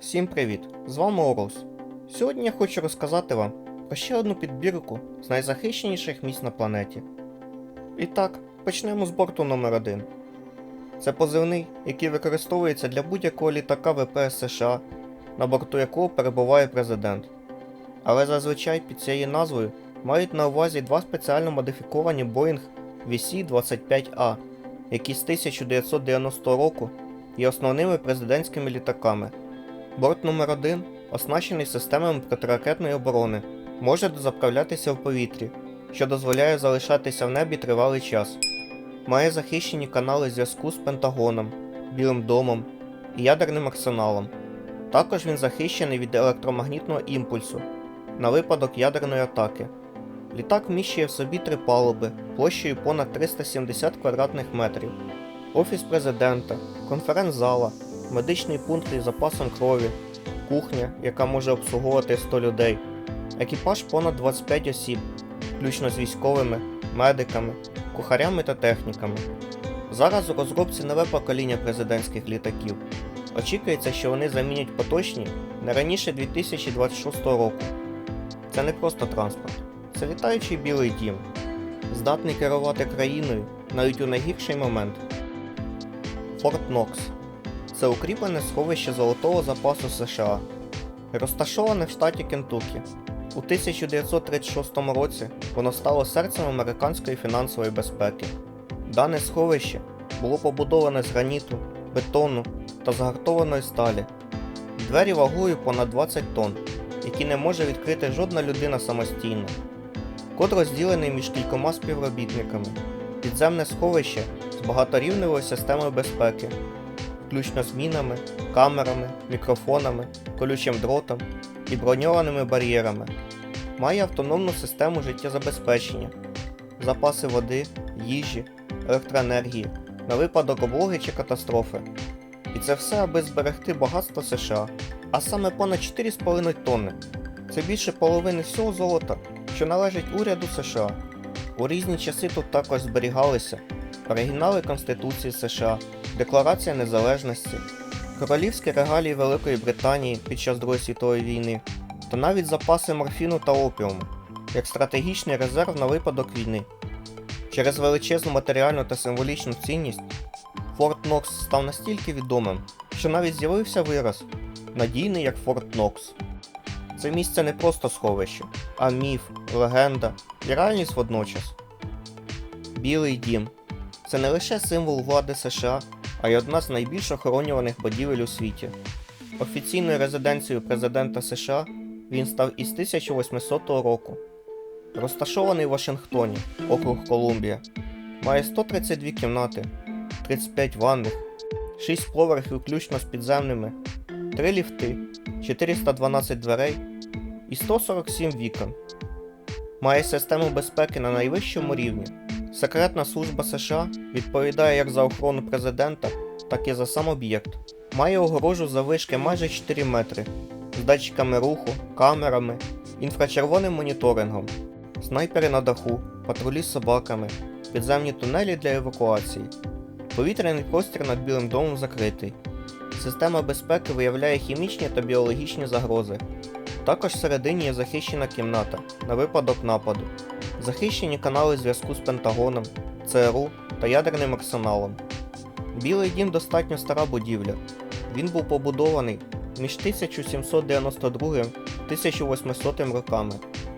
Всім привіт! З вами Орус. Сьогодні я хочу розказати вам про ще одну підбірку з найзахищеніших місць на планеті. І так, почнемо з борту номер 1 Це позивний, який використовується для будь-якого літака ВПС США, на борту якого перебуває президент. Але зазвичай під цією назвою мають на увазі два спеціально модифіковані Boeing VC-25A, які з 1990 року є основними президентськими літаками. Борт номер 1 оснащений системами протиракетної оборони, може дозаправлятися в повітрі, що дозволяє залишатися в небі тривалий час. Має захищені канали зв'язку з Пентагоном, Білим домом і ядерним арсеналом. Також він захищений від електромагнітного імпульсу на випадок ядерної атаки. Літак вміщує в собі три палуби площею понад 370 квадратних метрів, офіс президента, конференц-зала, медичний пункт із запасом крові, кухня, яка може обслуговувати 100 людей, екіпаж понад 25 осіб, включно з військовими, медиками, кухарями та техніками. Зараз у розробці нове покоління президентських літаків. Очікується, що вони замінять поточні не раніше 2026 року. Це не просто транспорт, це літаючий білий дім, здатний керувати країною навіть у найгірший момент. Форт Нокс це укріплене сховище золотого запасу США, розташоване в штаті Кентукі. У 1936 році воно стало серцем американської фінансової безпеки. Дане сховище було побудоване з граніту, бетону та згартованої сталі. Двері вагою понад 20 тонн, які не може відкрити жодна людина самостійно. Код розділений між кількома співробітниками. Підземне сховище з багаторівневою системою безпеки, включно з мінами, камерами, мікрофонами, колючим дротом і броньованими бар'єрами. Має автономну систему життєзабезпечення, запаси води, їжі, електроенергії на випадок облоги чи катастрофи. І це все, аби зберегти багатство США, а саме понад 4,5 тонни. Це більше половини всього золота, що належить уряду США. У різні часи тут також зберігалися оригінали Конституції США, Декларація Незалежності, королівські регалії Великої Британії під час Другої світової війни та навіть запаси морфіну та опіуму, як стратегічний резерв на випадок війни. Через величезну матеріальну та символічну цінність Форт Нокс став настільки відомим, що навіть з'явився вираз надійний як Форт Нокс. Це місце не просто сховище, а міф, легенда і реальність водночас. Білий дім це не лише символ влади США, а й одна з найбільш охоронюваних будівель у світі. Офіційною резиденцією президента США він став із 1800 року. Розташований в Вашингтоні, округ Колумбія, має 132 кімнати, 35 ванних, 6 поверхів включно з підземними, 3 ліфти, 412 дверей і 147 вікон. Має систему безпеки на найвищому рівні. Секретна служба США відповідає як за охорону президента, так і за сам об'єкт. Має огорожу заввишки майже 4 метри з датчиками руху, камерами, інфрачервоним моніторингом, снайпери на даху, патрулі з собаками, підземні тунелі для евакуації. Повітряний простір над Білим домом закритий. Система безпеки виявляє хімічні та біологічні загрози. Також всередині є захищена кімната на випадок нападу, захищені канали зв'язку з Пентагоном, ЦРУ та ядерним арсеналом. Білий дім достатньо стара будівля. Він був побудований між 1792 1800 роками,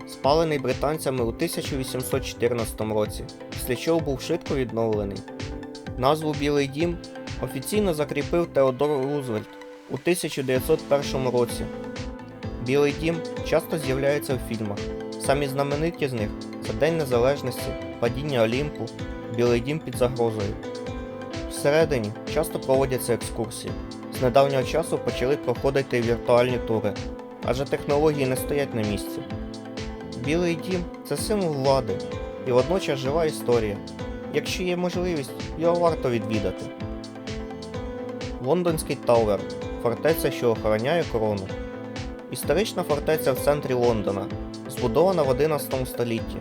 спалений британцями у 1814 році, після чого був швидко відновлений. Назву Білий дім офіційно закріпив Теодор Рузвельт у 1901 році. Білий дім часто з'являється в фільмах. Самі знамениті з них це День Незалежності, Падіння Олімпу, Білий дім під загрозою. Всередині часто проводяться екскурсії. З недавнього часу почали проходити віртуальні тури, адже технології не стоять на місці. Білий дім це символ влади і водночас жива історія. Якщо є можливість, його варто відвідати. Лондонський Тауер фортеця, що охороняє корону. Історична фортеця в центрі Лондона, збудована в 11 столітті,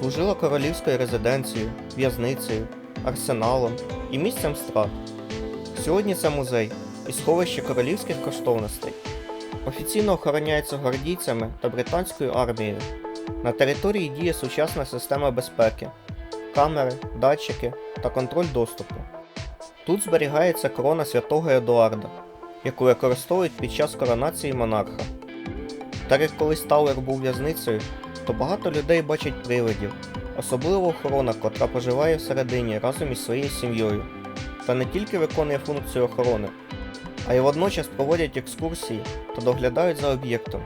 служила королівською резиденцією, в'язницею, арсеналом і місцем страт. Сьогодні це музей і сховище королівських коштовностей. офіційно охороняється гвардійцями та британською армією. На території діє сучасна система безпеки, камери, датчики та контроль доступу. Тут зберігається корона святого Едуарда, яку використовують під час коронації монарха. Так як колись Тауер був в'язницею, то багато людей бачать привидів, особливо охорона, котра поживає всередині разом із своєю сім'єю, та не тільки виконує функцію охорони, а й водночас проводять екскурсії та доглядають за об'єктом.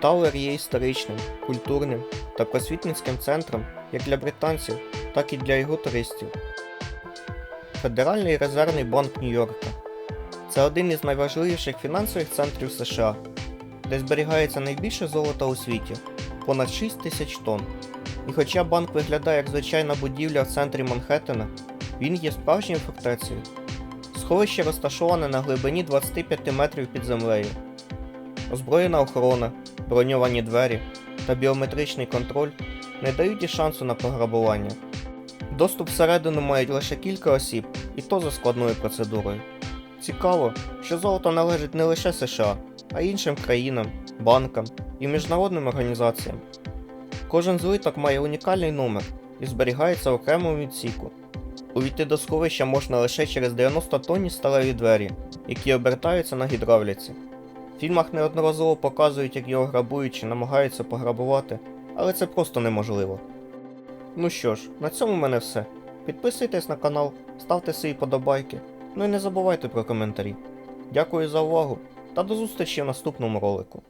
Тауер є історичним, культурним та просвітницьким центром як для британців, так і для його туристів. Федеральний резервний банк Нью-Йорка це один із найважливіших фінансових центрів США, де зберігається найбільше золота у світі понад 6 тисяч тонн. І хоча банк виглядає як звичайна будівля в центрі Манхеттена, він є справжньою фортецею. Сховище розташоване на глибині 25 метрів під землею. Озброєна охорона, броньовані двері та біометричний контроль не дають і шансу на пограбування. Доступ всередину мають лише кілька осіб, і то за складною процедурою. Цікаво, що золото належить не лише США, а й іншим країнам, банкам і міжнародним організаціям. Кожен злиток має унікальний номер і зберігається в окремому відсіку. Увійти до сховища можна лише через 90 тонні сталеві двері, які обертаються на гідравліці. В фільмах неодноразово показують, як його грабують чи намагаються пограбувати, але це просто неможливо. Ну що ж, на цьому в мене все. Підписуйтесь на канал, ставте свої подобайки, ну і не забувайте про коментарі. Дякую за увагу та до зустрічі в наступному ролику.